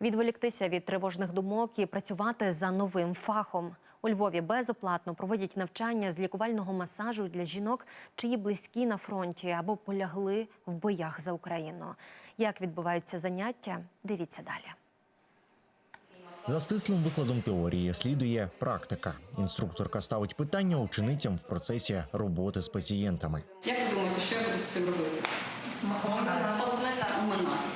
Відволіктися від тривожних думок і працювати за новим фахом. У Львові безоплатно проводять навчання з лікувального масажу для жінок, чиї близькі на фронті або полягли в боях за Україну. Як відбуваються заняття? Дивіться далі. За стислим викладом теорії слідує практика. Інструкторка ставить питання ученицям в процесі роботи з пацієнтами. Як ви думаєте, що я буду з цим робити? Уминати.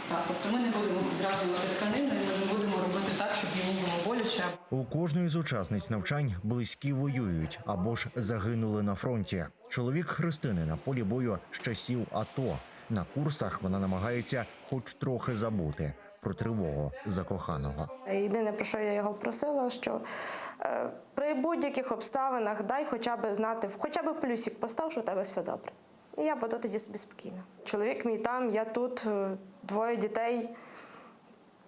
Так, тобто ми не будемо підразувати тканину, і ми не будемо робити так, щоб йому було боляче. У кожної з учасниць навчань близькі воюють або ж загинули на фронті. Чоловік Христини на полі бою з часів АТО. На курсах вона намагається хоч трохи забути про тривогу закоханого. Єдине, про що я його просила, що е, при будь-яких обставинах дай хоча б знати, хоча б плюсик постав, що у тебе все добре. І я буду тоді собі спокійна. Чоловік мій там, я тут, е, двоє дітей.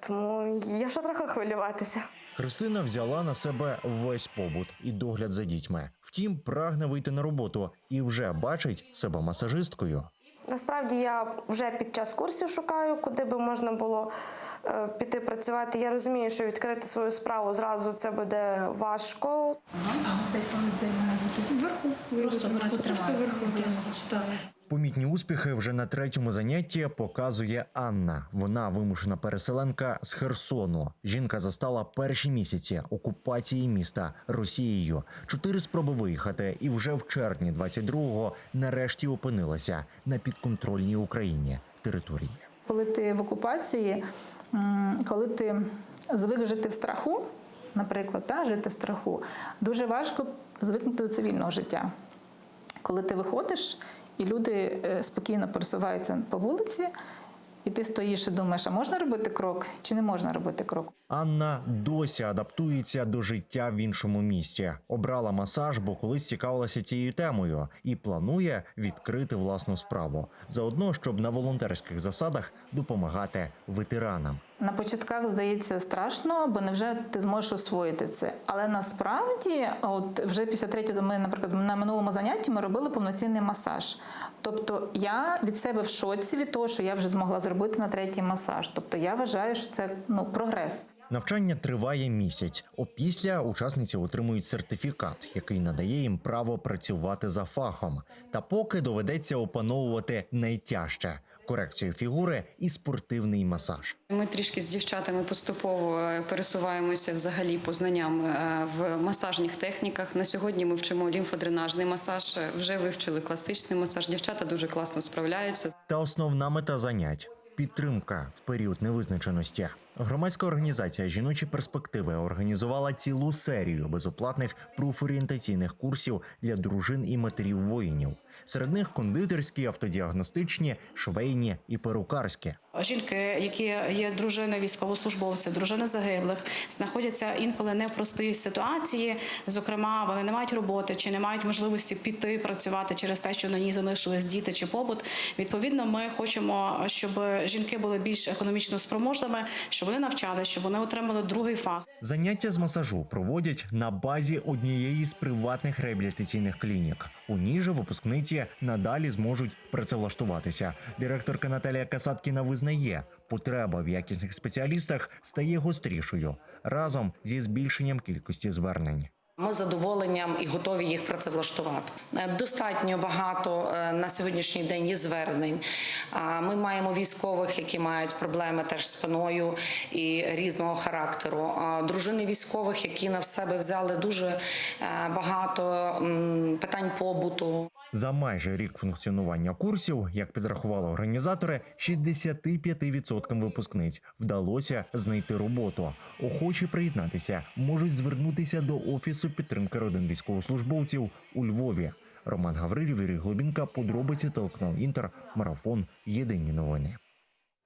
Тому є що трохи хвилюватися. Христина взяла на себе весь побут і догляд за дітьми. Втім, прагне вийти на роботу і вже бачить себе масажисткою. Насправді я вже під час курсів шукаю, куди би можна було е, піти працювати. Я розумію, що відкрити свою справу зразу це буде важко. Цей вверху. Просто вверху Просто вверху. Так. Помітні успіхи вже на третьому занятті показує Анна. Вона вимушена переселенка з Херсону. Жінка застала перші місяці окупації міста Росією. Чотири спроби виїхати, і вже в червні 22-го нарешті опинилася на підконтрольній Україні території. Коли ти в окупації, коли ти звик жити в страху, наприклад, та, жити в страху, дуже важко звикнути до цивільного життя. Коли ти виходиш, і люди е, спокійно пересуваються по вулиці, і ти стоїш і думаєш, а можна робити крок чи не можна робити крок? Анна досі адаптується до життя в іншому місті. Обрала масаж, бо колись цікавилася цією темою, і планує відкрити власну справу. Заодно, щоб на волонтерських засадах допомагати ветеранам. На початках здається страшно, бо невже ти зможеш освоїти це. Але насправді, от вже після третього, ми, наприклад, на минулому занятті ми робили повноцінний масаж. Тобто я від себе в шоці від того, що я вже змогла зробити на третій масаж. Тобто я вважаю, що це ну прогрес. Навчання триває місяць. Опісля учасниці отримують сертифікат, який надає їм право працювати за фахом. Та поки доведеться опановувати найтяжче корекцію фігури і спортивний масаж. Ми трішки з дівчатами поступово е, пересуваємося взагалі по знанням е, в масажних техніках. На сьогодні ми вчимо лімфодренажний масаж, е, вже вивчили класичний масаж. Дівчата дуже класно справляються. Та основна мета занять підтримка в період невизначеності. Громадська організація Жіночі перспективи організувала цілу серію безоплатних профорієнтаційних курсів для дружин і матерів воїнів. Серед них кондитерські, автодіагностичні, швейні і перукарські. Жінки, які є дружини військовослужбовців, дружини загиблих, знаходяться інколи не в простій ситуації. Зокрема, вони не мають роботи чи не мають можливості піти працювати через те, що на ній залишились діти чи побут. Відповідно, ми хочемо, щоб жінки були більш економічно спроможними, щоб вони навчали, щоб вони отримали другий фах. Заняття з масажу проводять на базі однієї з приватних реабілітаційних клінік. У ній же випускниці надалі зможуть працевлаштуватися. Директорка Наталія Касаткіна визнає, потреба в якісних спеціалістах стає гострішою разом зі збільшенням кількості звернень. Ми задоволенням і готові їх працевлаштувати. Е, Достатньо багато е, на сьогоднішній день є звернень. Ми маємо військових, які мають проблеми теж з спиною і різного характеру. Дружини військових, які на себе взяли дуже е, багато питань побуту. За майже рік функціонування курсів, як підрахували організатори, 65% випускниць вдалося знайти роботу. Охочі приєднатися можуть звернутися до офісу підтримки родин військовослужбовців у Львові. Роман Гаврилів, Ірій Глобінка, подробиці телеканал Інтер, марафон. Єдині новини.